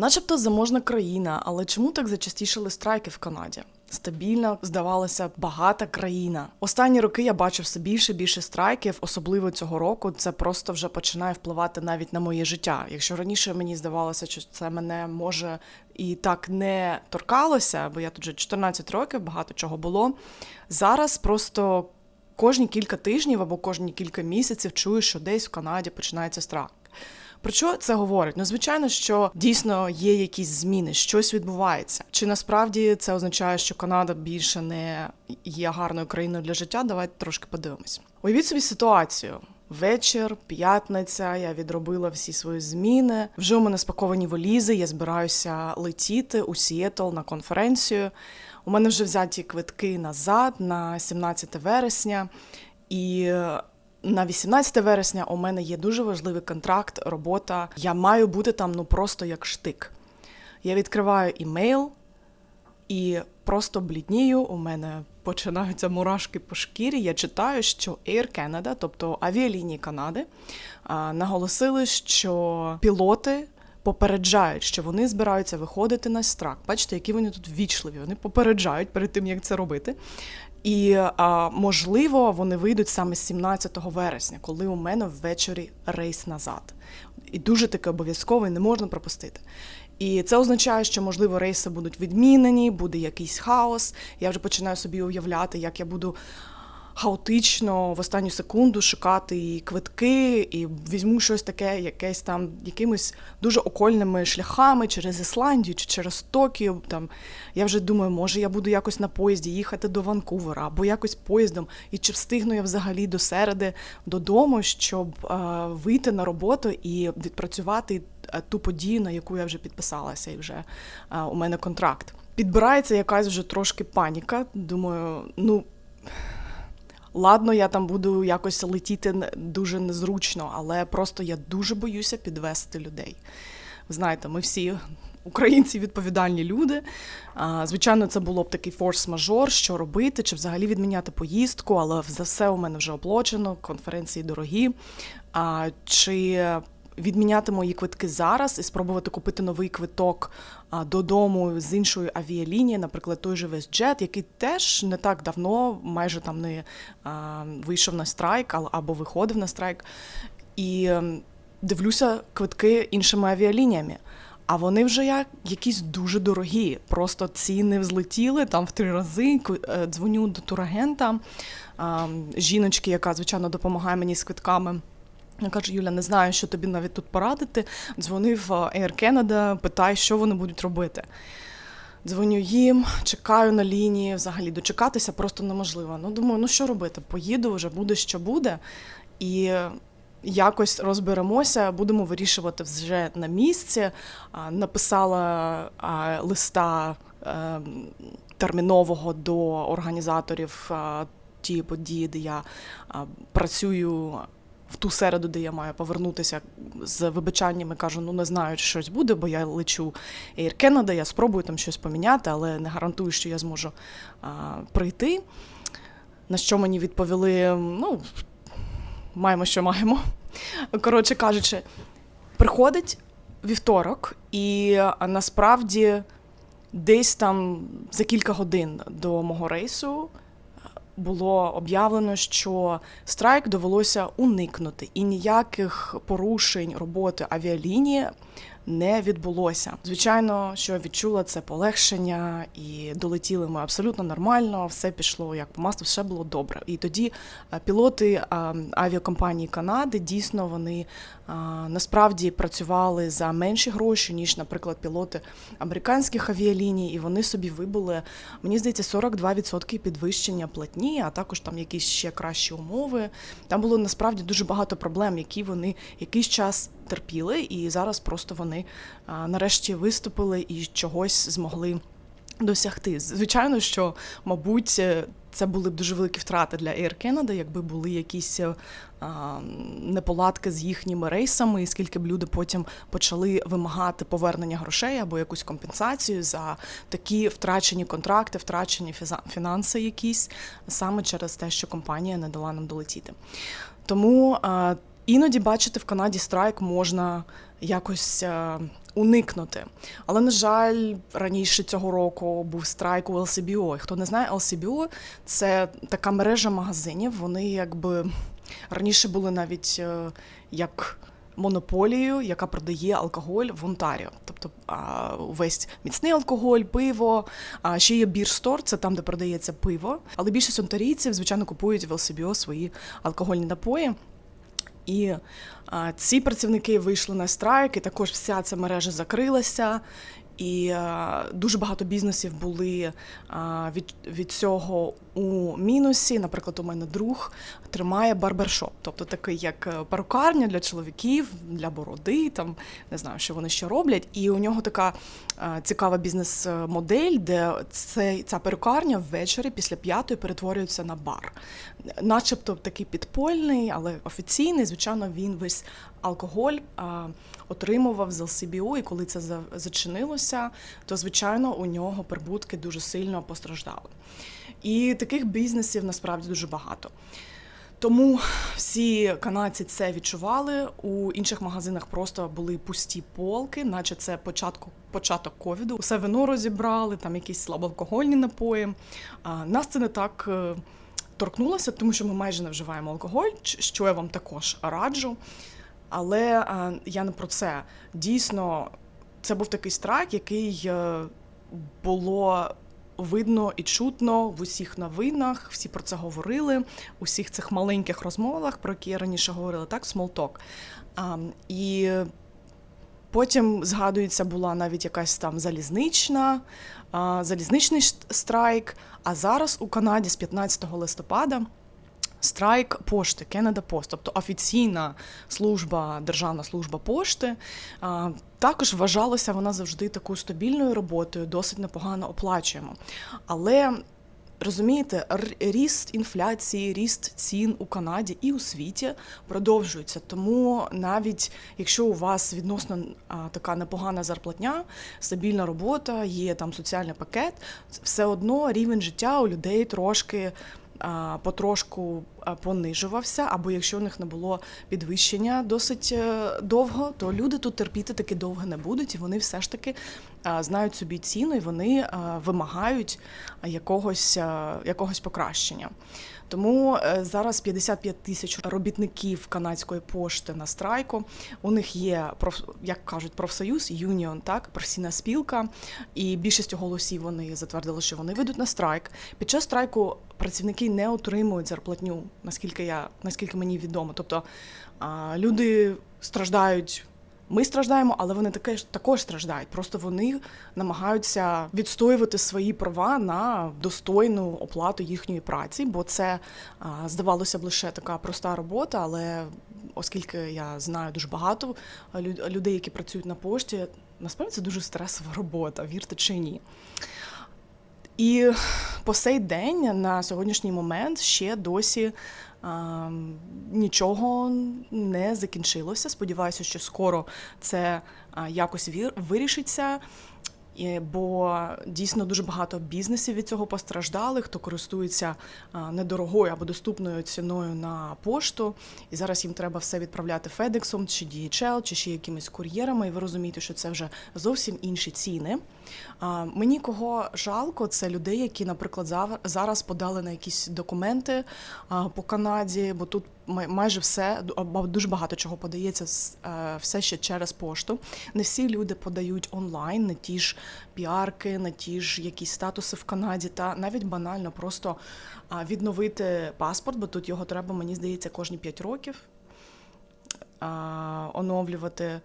Начебто заможна країна, але чому так зачастішили страйки в Канаді? Стабільна, здавалося, багата країна. Останні роки я бачу все більше і більше страйків, особливо цього року. Це просто вже починає впливати навіть на моє життя. Якщо раніше мені здавалося, що це мене може і так не торкалося, бо я тут вже 14 років, багато чого було. Зараз просто кожні кілька тижнів або кожні кілька місяців чую, що десь в Канаді починається страйк. Про що це говорить? Ну, звичайно, що дійсно є якісь зміни, щось відбувається. Чи насправді це означає, що Канада більше не є гарною країною для життя? Давайте трошки подивимось. Уявіть собі ситуацію. Вечір, п'ятниця, я відробила всі свої зміни. Вже у мене спаковані волізи. Я збираюся летіти у Сіетл на конференцію. У мене вже взяті квитки назад на 17 вересня. І на 18 вересня у мене є дуже важливий контракт, робота. Я маю бути там ну просто як штик. Я відкриваю імейл і просто бліднію. У мене починаються мурашки по шкірі. Я читаю, що Air Canada, тобто авіалінії Канади, наголосили, що пілоти. Попереджають, що вони збираються виходити на страк. Бачите, які вони тут ввічливі. Вони попереджають перед тим, як це робити. І а, можливо, вони вийдуть саме 17 вересня, коли у мене ввечері рейс назад. І дуже таке обов'язково не можна пропустити. І це означає, що можливо рейси будуть відмінені, буде якийсь хаос. Я вже починаю собі уявляти, як я буду хаотично в останню секунду шукати і квитки, і візьму щось таке, якесь там якимись дуже окольними шляхами через Ісландію чи через Токіо. Там я вже думаю, може я буду якось на поїзді їхати до Ванкувера або якось поїздом, і чи встигну я взагалі до середи додому, щоб е, вийти на роботу і відпрацювати е, ту подію, на яку я вже підписалася, і вже е, у мене контракт. Підбирається якась вже трошки паніка. Думаю, ну. Ладно, я там буду якось летіти дуже незручно, але просто я дуже боюся підвести людей. Ви знаєте, ми всі українці відповідальні люди. Звичайно, це було б такий форс-мажор, що робити, чи взагалі відміняти поїздку, але за все у мене вже оплачено, конференції дорогі. Чи відміняти мої квитки зараз і спробувати купити новий квиток додому з іншої авіалінії, наприклад, той же WestJet, який теж не так давно, майже там не вийшов на страйк або виходив на страйк. І ем, дивлюся квитки іншими авіалініями. А вони вже як якісь дуже дорогі. Просто ціни взлетіли там в три рази. Е, Дзвоню до турагента жіночки, яка звичайно допомагає мені з квитками. Я кажу, Юля, не знаю, що тобі навіть тут порадити. Дзвонив Air Canada, питай, що вони будуть робити. Дзвоню їм, чекаю на лінії, взагалі дочекатися просто неможливо. Ну, думаю, ну що робити? Поїду, вже буде, що буде. І якось розберемося, будемо вирішувати вже на місці. Написала листа е, термінового до організаторів тієї події, де я працюю в ту середу, де я маю повернутися з вибачаннями, кажу, ну не знаю, чи щось буде, бо я лечу Air Canada, я спробую там щось поміняти, але не гарантую, що я зможу а, прийти. На що мені відповіли: ну, маємо, що маємо. Коротше кажучи, приходить вівторок, і насправді десь там за кілька годин до мого рейсу було об'явлено, що страйк довелося уникнути, і ніяких порушень роботи авіалінії не відбулося. Звичайно, що відчула це полегшення, і долетіли ми абсолютно нормально. Все пішло як по маслу, все було добре. І тоді е, пілоти авіакомпанії Канади дійсно вони насправді працювали за менші гроші, ніж, наприклад, пілоти американських авіаліній, і вони собі вибули, мені здається, 42% підвищення платні, а також там якісь ще кращі умови. Там було насправді дуже багато проблем, які вони якийсь час терпіли, і зараз просто вони нарешті виступили і чогось змогли досягти. Звичайно, що, мабуть, е, це були б дуже великі втрати для Air Canada, якби були якісь е, а, неполадки з їхніми рейсами, і скільки б люди потім почали вимагати повернення грошей або якусь компенсацію за такі втрачені контракти, втрачені фінанси якісь, саме через те, що компанія не дала нам долетіти. Тому а, іноді бачити в Канаді страйк можна якось е, уникнути. Але, на жаль, раніше цього року був страйк у LCBO. Хто не знає, LCBO – це така мережа магазинів. Вони якби раніше були навіть е, як монополією, яка продає алкоголь в Онтаріо. Тобто а, увесь міцний алкоголь, пиво. А ще є бірстор, це там, де продається пиво. Але більшість онтарійців, звичайно, купують в LCBO свої алкогольні напої. І ці працівники вийшли на страйк, і також вся ця мережа закрилася. І дуже багато бізнесів були від, від цього у мінусі. Наприклад, у мене друг тримає барбершоп, тобто такий як е, перукарня для чоловіків, для бороди, там не знаю, що вони ще роблять. І у нього така а, цікава бізнес-модель, де цей, ця перукарня ввечері після п'ятої перетворюється на бар. Начебто такий підпольний, але офіційний. Звичайно, він весь алкоголь а, отримував з LCBO, і коли це зачинилося, то звичайно у нього прибутки дуже сильно постраждали. І таких бізнесів насправді дуже багато. Тому всі канадці це відчували. У інших магазинах просто були пусті полки, наче це початку, початок ковіду. Усе вино розібрали, там якісь слабоалкогольні напої. А нас це не так е, торкнулося, тому що ми майже не вживаємо алкоголь, що я вам також раджу. Але е, я не про це. Дійсно, це був такий страйк, який е, було видно і чутно в усіх новинах. Всі про це говорили, у всіх цих маленьких розмовах, про які я раніше говорила, так, смолток. І потім згадується, була навіть якась там залізнична, а, залізничний страйк. А зараз у Канаді з 15 листопада. Страйк пошти Canada Post, тобто офіційна служба, державна служба пошти. Також вважалася вона завжди такою стабільною роботою, досить непогано оплачуємо. Але розумієте, ріст інфляції, ріст цін у Канаді і у світі продовжується. Тому навіть якщо у вас відносно така непогана зарплатня, стабільна робота, є там соціальний пакет, все одно рівень життя у людей трошки потрошку понижувався, або якщо у них не було підвищення досить е, довго, то люди тут терпіти таки довго не будуть, і вони все ж таки знають собі ціну, і вони вимагають якогось, якогось покращення. Тому е, зараз 55 тисяч робітників канадської пошти на страйку. У них є проф, як кажуть, профсоюз, юніон, так, професійна спілка, і більшістю голосів вони затвердили, що вони вийдуть на страйк. Під час страйку працівники не отримують зарплатню, наскільки я наскільки мені відомо. Тобто люди страждають. Ми страждаємо, але вони таке ж також страждають. Просто вони намагаються відстоювати свої права на достойну оплату їхньої праці, бо це здавалося б лише така проста робота. Але оскільки я знаю дуже багато лю- людей, які працюють на пошті, насправді це дуже стресова робота, вірте чи ні. І по сей день на сьогоднішній момент ще досі а, нічого не закінчилося. Сподіваюся, що скоро це а, якось вирішиться. Бо дійсно дуже багато бізнесів від цього постраждали, хто користується недорогою або доступною ціною на пошту. І зараз їм треба все відправляти FedEx чи DHL, чи ще якимись кур'єрами. І ви розумієте, що це вже зовсім інші ціни. Мені кого жалко, це людей, які, наприклад, зараз подали на якісь документи по Канаді, бо тут майже все дуже багато чого подається е, все ще через пошту. Не всі люди подають онлайн, не ті ж піарки, не ті ж якісь статуси в Канаді, та навіть банально просто відновити паспорт, бо тут його треба, мені здається, кожні 5 років оновлювати.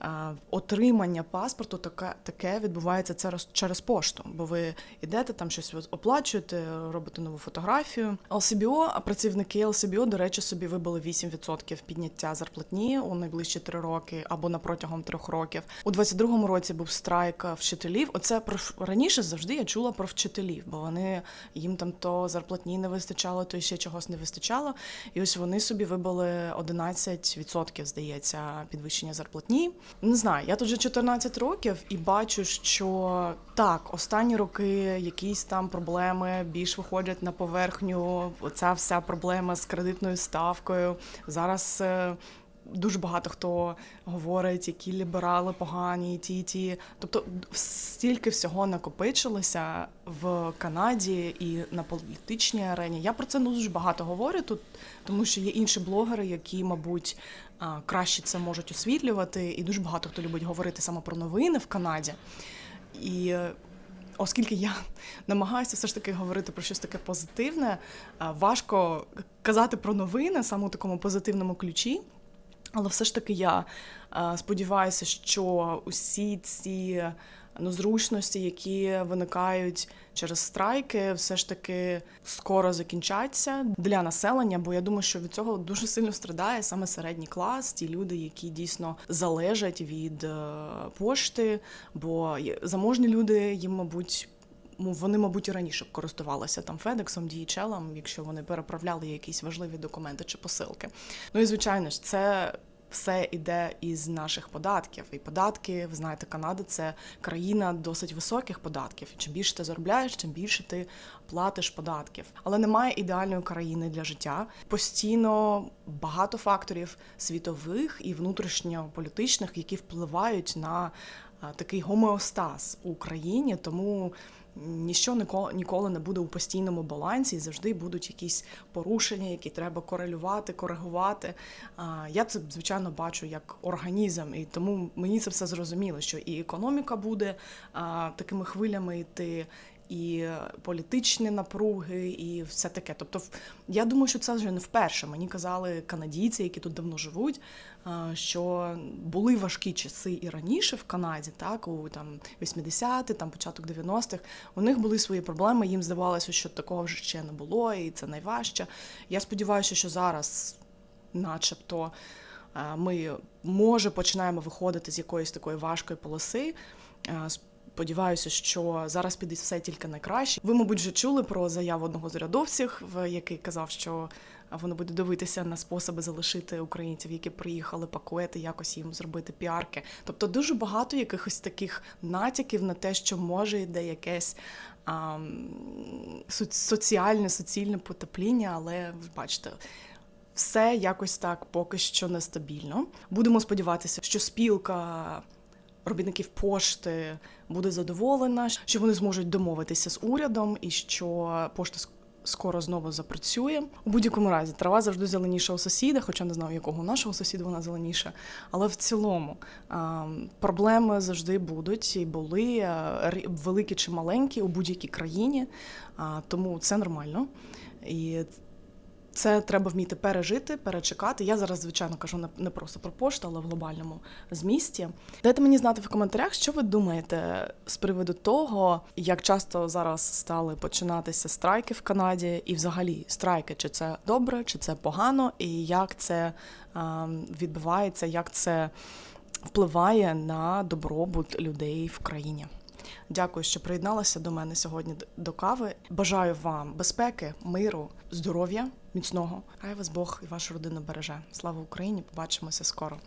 А, Отримання паспорту таке, таке відбувається через, через пошту, бо ви йдете там щось оплачуєте, робите нову фотографію. LCBO, працівники LCBO, до речі, собі вибили 8% підняття зарплатні у найближчі три роки або на протягом трьох років. У 22-му році був страйк вчителів. Оце про раніше завжди я чула про вчителів, бо вони їм там то зарплатні не вистачало, то ще чогось не вистачало. І ось вони собі вибили 11%, здається, підвищення зарплатні. Не знаю, я тут вже 14 років і бачу, що так, останні роки якісь там проблеми більш виходять на поверхню. Оця вся проблема з кредитною ставкою. Зараз е, Дуже багато хто говорить, які ліберали погані, ті, ті. Тобто стільки всього накопичилося в Канаді і на політичній арені. Я про це дуже багато говорю тут, тому що є інші блогери, які, мабуть, краще це можуть освітлювати, і дуже багато хто любить говорити саме про новини в Канаді. І оскільки я намагаюся все ж таки говорити про щось таке позитивне, важко казати про новини саме у такому позитивному ключі. Але все ж таки я е, сподіваюся, що усі ці ну, зручності, які виникають через страйки, все ж таки скоро закінчаться для населення, бо я думаю, що від цього дуже сильно страдає саме середній клас, ті люди, які дійсно залежать від е, пошти, бо заможні люди їм, мабуть. Вони, мабуть, і раніше користувалися там Федексом, DHL, якщо вони переправляли якісь важливі документи чи посилки. Ну і звичайно ж, це все йде із наших податків. І податки, ви знаєте, Канада це країна досить високих податків. Чим більше ти заробляєш, тим більше ти платиш податків. Але немає ідеальної країни для життя. Постійно багато факторів світових і внутрішньополітичних, які впливають на такий гомеостаз у країні, тому ніщо ніколи, не буде у постійному балансі, і завжди будуть якісь порушення, які треба корелювати, коригувати. Я це звичайно бачу як організм, і тому мені це все зрозуміло, що і економіка буде такими хвилями йти. І політичні напруги, і все таке. Тобто, я думаю, що це вже не вперше. Мені казали канадійці, які тут давно живуть, що були важкі часи і раніше в Канаді, так у там 80-ті, там початок 90-х. У них були свої проблеми. Їм здавалося, що такого вже ще не було, і це найважче. Я сподіваюся, що зараз, начебто, е, ми може починаємо виходити з якоїсь такої важкої полоси. Сподіваюся, що зараз піде все тільки найкраще. Ви, мабуть, вже чули про заяву одного з урядовців, який казав, що вони будуть дивитися на способи залишити українців, які приїхали пакуети, якось їм зробити піарки. Тобто дуже багато якихось таких натяків на те, що може йде якесь со- соціальне, соціальне потепління, але ви бачите. Все якось так поки що нестабільно. Будемо сподіватися, що спілка робітників пошти буде задоволена, що вони зможуть домовитися з урядом і що пошта скоро знову запрацює. У будь-якому разі трава завжди зеленіша у сусіда, хоча не знаю, якого нашого сусіда вона зеленіша. Але в цілому проблеми завжди будуть і були великі чи маленькі у будь-якій країні, тому це нормально. І це треба вміти пережити, перечекати. Я зараз, звичайно, кажу не, просто про пошту, але в глобальному змісті. Дайте мені знати в коментарях, що ви думаєте з приводу того, як часто зараз стали починатися страйки в Канаді, і взагалі страйки, чи це добре, чи це погано, і як це ем, відбувається, як це впливає на добробут людей в країні. Дякую, що приєдналися до мене сьогодні до кави. Бажаю вам безпеки, миру, здоров'я, міцного. Хай вас Бог і вашу родину береже. Слава Україні! Побачимося скоро.